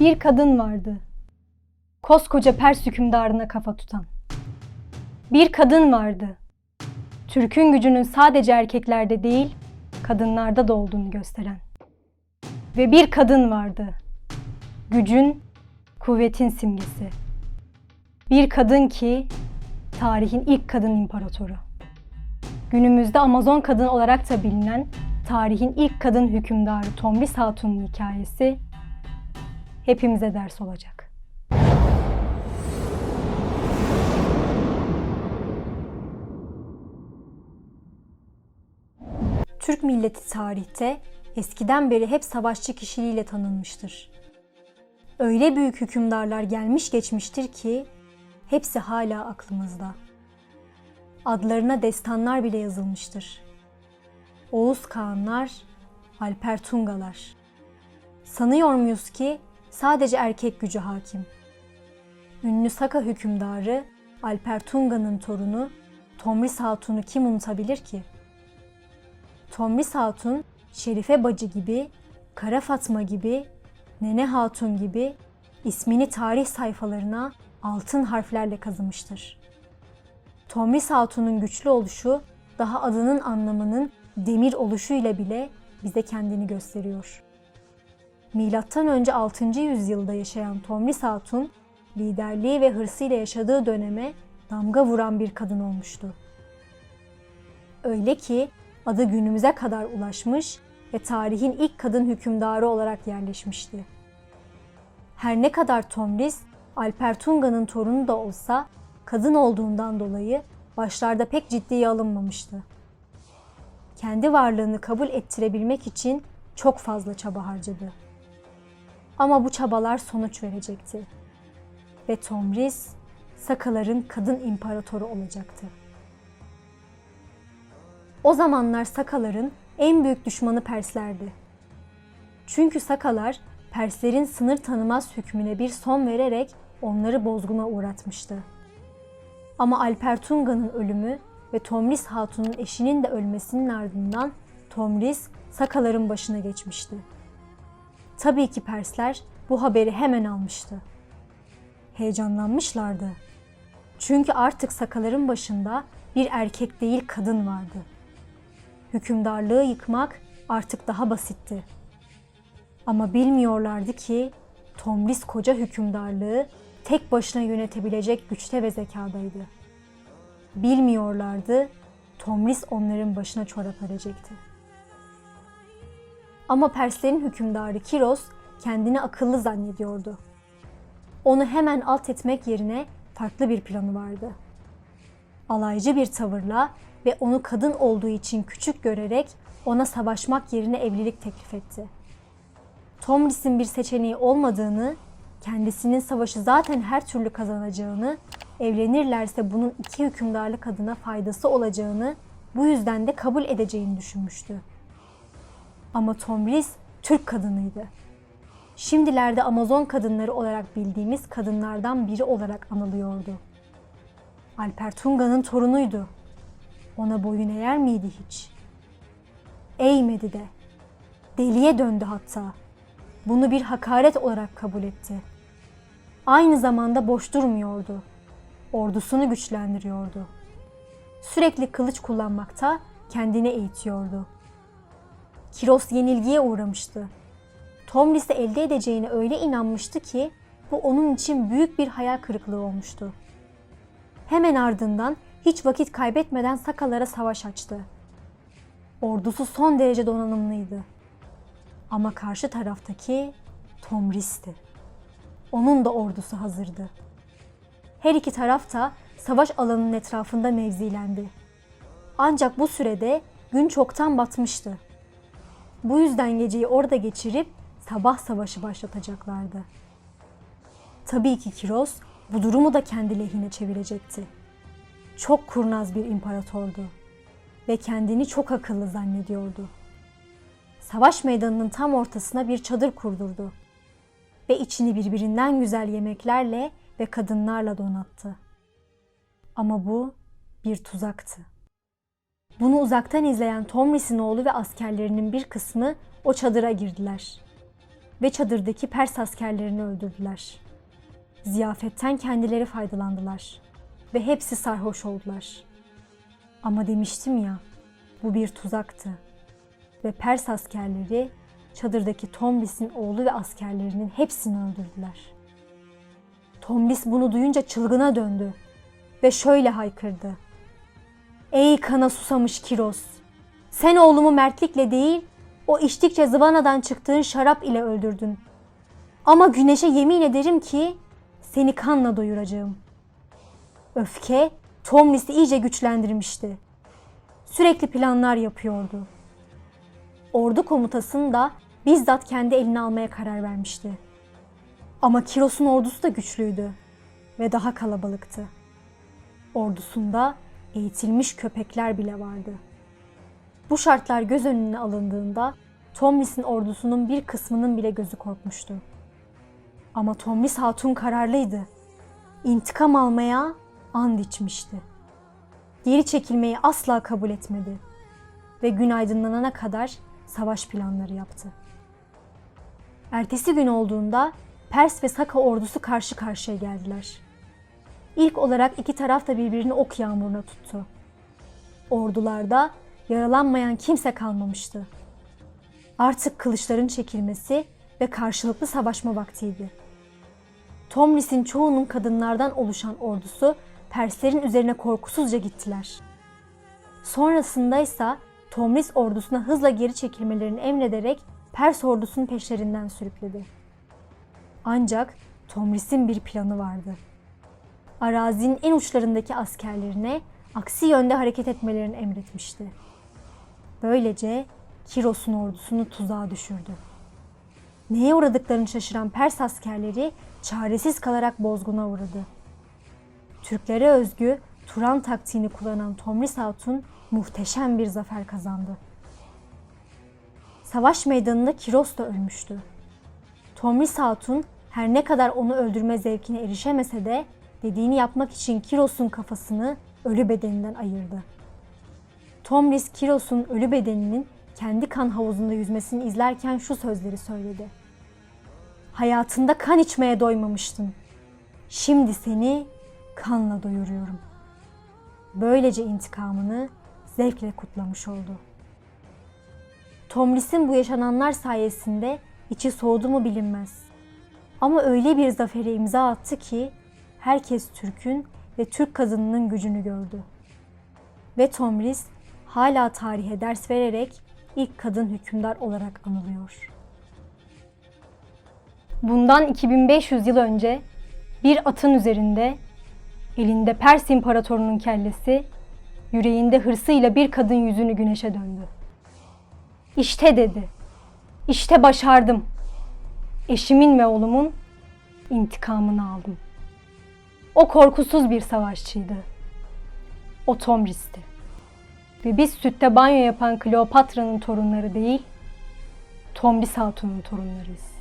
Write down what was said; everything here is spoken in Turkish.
Bir kadın vardı. Koskoca Pers hükümdarına kafa tutan. Bir kadın vardı. Türk'ün gücünün sadece erkeklerde değil, kadınlarda da olduğunu gösteren. Ve bir kadın vardı. Gücün, kuvvetin simgesi. Bir kadın ki tarihin ilk kadın imparatoru. Günümüzde Amazon kadın olarak da bilinen tarihin ilk kadın hükümdarı Tomris Hatun'un hikayesi hepimize ders olacak. Türk milleti tarihte eskiden beri hep savaşçı kişiliğiyle tanınmıştır. Öyle büyük hükümdarlar gelmiş geçmiştir ki hepsi hala aklımızda. Adlarına destanlar bile yazılmıştır. Oğuz Kağanlar, Alper Tungalar. Sanıyor muyuz ki sadece erkek gücü hakim? Ünlü Saka hükümdarı Alper Tunga'nın torunu Tomris Hatun'u kim unutabilir ki? Tomris Hatun, Şerife Bacı gibi, Kara Fatma gibi, Nene Hatun gibi ismini tarih sayfalarına altın harflerle kazımıştır. Tomris Hatun'un güçlü oluşu daha adının anlamının demir oluşuyla bile bize kendini gösteriyor. Önce 6. yüzyılda yaşayan Tomris Hatun, liderliği ve hırsıyla yaşadığı döneme damga vuran bir kadın olmuştu. Öyle ki adı günümüze kadar ulaşmış ve tarihin ilk kadın hükümdarı olarak yerleşmişti. Her ne kadar Tomris, Alper Tunga'nın torunu da olsa kadın olduğundan dolayı başlarda pek ciddiye alınmamıştı. Kendi varlığını kabul ettirebilmek için çok fazla çaba harcadı. Ama bu çabalar sonuç verecekti. Ve Tomris, Sakaların kadın imparatoru olacaktı. O zamanlar Sakaların en büyük düşmanı Perslerdi. Çünkü Sakalar Perslerin sınır tanımaz hükmüne bir son vererek onları bozguna uğratmıştı. Ama Alper Tunga'nın ölümü ve Tomris Hatun'un eşinin de ölmesinin ardından Tomris Sakaların başına geçmişti. Tabii ki Persler bu haberi hemen almıştı. Heyecanlanmışlardı. Çünkü artık Sakaların başında bir erkek değil kadın vardı. Hükümdarlığı yıkmak artık daha basitti. Ama bilmiyorlardı ki Tomris koca hükümdarlığı tek başına yönetebilecek güçte ve zekadaydı. Bilmiyorlardı Tomris onların başına çorap örecekti. Ama Perslerin hükümdarı Kiros kendini akıllı zannediyordu. Onu hemen alt etmek yerine farklı bir planı vardı. Alaycı bir tavırla ve onu kadın olduğu için küçük görerek ona savaşmak yerine evlilik teklif etti. Tomris'in bir seçeneği olmadığını, kendisinin savaşı zaten her türlü kazanacağını, evlenirlerse bunun iki hükümdarlık adına faydası olacağını, bu yüzden de kabul edeceğini düşünmüştü. Ama Tomris Türk kadınıydı. Şimdilerde Amazon kadınları olarak bildiğimiz kadınlardan biri olarak anılıyordu. Alper Tunga'nın torunuydu. Ona boyun eğer miydi hiç? Eğmedi de. Deliye döndü hatta. Bunu bir hakaret olarak kabul etti. Aynı zamanda boş durmuyordu. Ordusunu güçlendiriyordu. Sürekli kılıç kullanmakta kendini eğitiyordu. Kiros yenilgiye uğramıştı. Tomris'i elde edeceğine öyle inanmıştı ki bu onun için büyük bir hayal kırıklığı olmuştu. Hemen ardından hiç vakit kaybetmeden Sakalara savaş açtı. Ordusu son derece donanımlıydı. Ama karşı taraftaki Tomris'ti. Onun da ordusu hazırdı. Her iki taraf da savaş alanının etrafında mevzilendi. Ancak bu sürede gün çoktan batmıştı. Bu yüzden geceyi orada geçirip sabah savaşı başlatacaklardı. Tabii ki Kiros bu durumu da kendi lehine çevirecekti. Çok kurnaz bir imparatordu ve kendini çok akıllı zannediyordu. Savaş meydanının tam ortasına bir çadır kurdurdu ve içini birbirinden güzel yemeklerle ve kadınlarla donattı. Ama bu bir tuzaktı. Bunu uzaktan izleyen Tomris'in oğlu ve askerlerinin bir kısmı o çadıra girdiler. ve çadırdaki Pers askerlerini öldürdüler. Ziyafetten kendileri faydalandılar ve hepsi sarhoş oldular. Ama demiştim ya, bu bir tuzaktı. Ve Pers askerleri çadırdaki Tombis'in oğlu ve askerlerinin hepsini öldürdüler. Tombis bunu duyunca çılgına döndü ve şöyle haykırdı. Ey kana susamış Kiros! Sen oğlumu mertlikle değil, o içtikçe zıvanadan çıktığın şarap ile öldürdün. Ama güneşe yemin ederim ki seni kanla doyuracağım. Öfke Tomlis'i iyice güçlendirmişti. Sürekli planlar yapıyordu. Ordu komutasını da bizzat kendi eline almaya karar vermişti. Ama Kiros'un ordusu da güçlüydü ve daha kalabalıktı. Ordusunda eğitilmiş köpekler bile vardı. Bu şartlar göz önüne alındığında Tomlis'in ordusunun bir kısmının bile gözü korkmuştu. Ama Tomlis Hatun kararlıydı. İntikam almaya and içmişti. Geri çekilmeyi asla kabul etmedi ve gün aydınlanana kadar savaş planları yaptı. Ertesi gün olduğunda Pers ve Saka ordusu karşı karşıya geldiler. İlk olarak iki taraf da birbirini ok yağmuruna tuttu. Ordularda yaralanmayan kimse kalmamıştı. Artık kılıçların çekilmesi ve karşılıklı savaşma vaktiydi. Tomris'in çoğunun kadınlardan oluşan ordusu Perslerin üzerine korkusuzca gittiler. Sonrasında ise Tomris ordusuna hızla geri çekilmelerini emrederek Pers ordusunun peşlerinden sürükledi. Ancak Tomris'in bir planı vardı. Arazinin en uçlarındaki askerlerine aksi yönde hareket etmelerini emretmişti. Böylece Kiros'un ordusunu tuzağa düşürdü. Neye uğradıklarını şaşıran Pers askerleri çaresiz kalarak bozguna uğradı. Türklere özgü Turan taktiğini kullanan Tomris Hatun muhteşem bir zafer kazandı. Savaş meydanında Kiros da ölmüştü. Tomris Hatun her ne kadar onu öldürme zevkine erişemese de dediğini yapmak için Kiros'un kafasını ölü bedeninden ayırdı. Tomris Kiros'un ölü bedeninin kendi kan havuzunda yüzmesini izlerken şu sözleri söyledi. Hayatında kan içmeye doymamıştın. Şimdi seni kanla doyuruyorum. Böylece intikamını zevkle kutlamış oldu. Tomris'in bu yaşananlar sayesinde içi soğudu mu bilinmez. Ama öyle bir zafere imza attı ki herkes Türk'ün ve Türk kadınının gücünü gördü. Ve Tomris hala tarihe ders vererek ilk kadın hükümdar olarak anılıyor. Bundan 2500 yıl önce bir atın üzerinde elinde Pers imparatorunun kellesi, yüreğinde hırsıyla bir kadın yüzünü güneşe döndü. İşte dedi. İşte başardım. Eşimin ve oğlumun intikamını aldım. O korkusuz bir savaşçıydı. O Tomris'ti. Ve biz sütte banyo yapan Kleopatra'nın torunları değil, Tombis Hatun'un torunlarıyız.